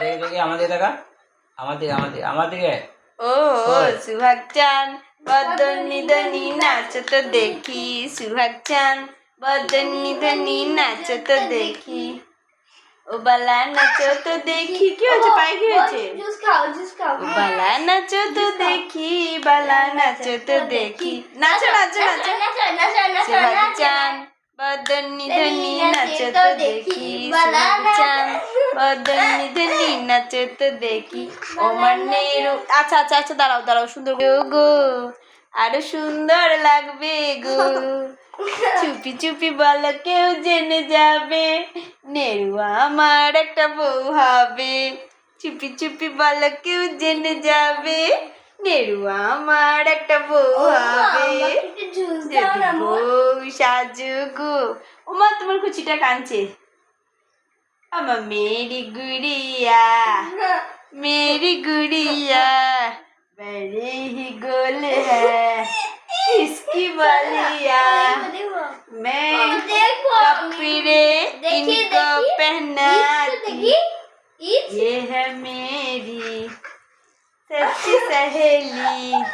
দেখি দেখি আমাদের দেখা? আমাদের আমাদের আমাদেরকে ও সুহাগ চান বদনি ধনি নাচ তো দেখি। সুহাগ চান বদনি ধনি নাচ তো দেখি। ও বালা নাচো তো দেখি। কি হয়েছে? পায়ে কি হয়েছে? বালা নাচো তো দেখি বালা নাচো তো দেখি। নাচো নাচো নাচো। নাচো নাচো নাচো সুহাগ চান বদনি ধনি নাচো তো দেখি। সুহাগ চান বদনি ধনি নাচো তো দেখি। ও মনেরু আচ্ছা আচ্ছা আচ্ছা দাঁড়াও দাঁড়াও সুন্দর গো গো আরও সুন্দর লাগবে গো। চুপি চুপি বলো কেউ জেনে যাবে নেরুয়া আমার একটা বউ হবে। চুপি চুপি বলো কেউ জেনে যাবে নেরুয়া আমার একটা বউ হবে। বউ সাজু গো। ওমা তোমার কুচিটা কাঁদছে। हम मेरी गुड़िया मेरी गुड़िया बड़ी ही गोल है इसकी बलिया मैं कपड़े इनको पहनाती ये है मेरी सच्ची सहेली